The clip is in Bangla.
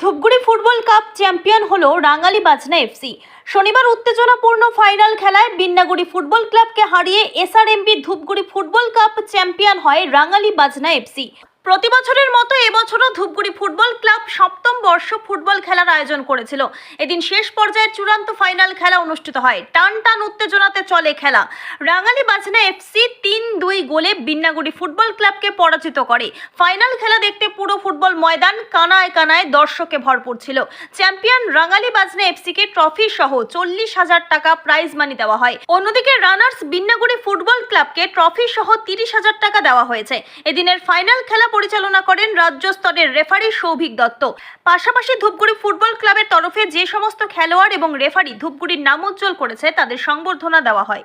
ধূপগুড়ি ফুটবল কাপ চ্যাম্পিয়ন হলো রাঙালি বাজনা এফসি শনিবার উত্তেজনাপূর্ণ ফাইনাল খেলায় বিন্নাগুড়ি ফুটবল ক্লাবকে হারিয়ে SRMB Dhupguri football cup champion হয় রাঙালি বাজনা এফসি প্রতি বছরের মতো এবছরও ধূপগুড়ি ফুটবল ক্লাব সপ্তম বর্ষ ফুটবল খেলার আয়োজন করেছিল। এদিন শেষ পর্যায়ের চূড়ান্ত ফাইনাল খেলা অনুষ্ঠিত হয়। টান টান উত্তেজনাতে চলে খেলা। রাঙালি বাজনা এফসি তিন দুই গোলে বিন্নাগুড়ি ফুটবল ক্লাবকে পরাজিত করে। ফাইনাল খেলা দেখতে পুরো ফুটবল ময়দান কানায় কানায় দর্শকে ভরপুর ছিল। চ্যাম্পিয়ন রাঙালি বাজনা এফসিকে ট্রফি সহ চল্লিশ হাজার টাকা প্রাইজ মানি দেওয়া হয়। অন্যদিকে রানার্স বিন্নাগুড়ি ফুটবল ক্লাবকে ট্রফি সহ তিরিশ হাজার টাকা দেওয়া হয়েছে। এদিনের ফাইনাল খেলা পরিচালনা করেন রাজ্য স্তরের রেফারি সৌভিক দত্ত। পাশাপাশি ধূপগুড়ি ফুটবল ক্লাবের তরফে যে সমস্ত খেলোয়াড় এবং রেফারি ধূপগুড়ির নাম উজ্জ্বল করেছে, তাদের সংবর্ধনা দেওয়া হয়।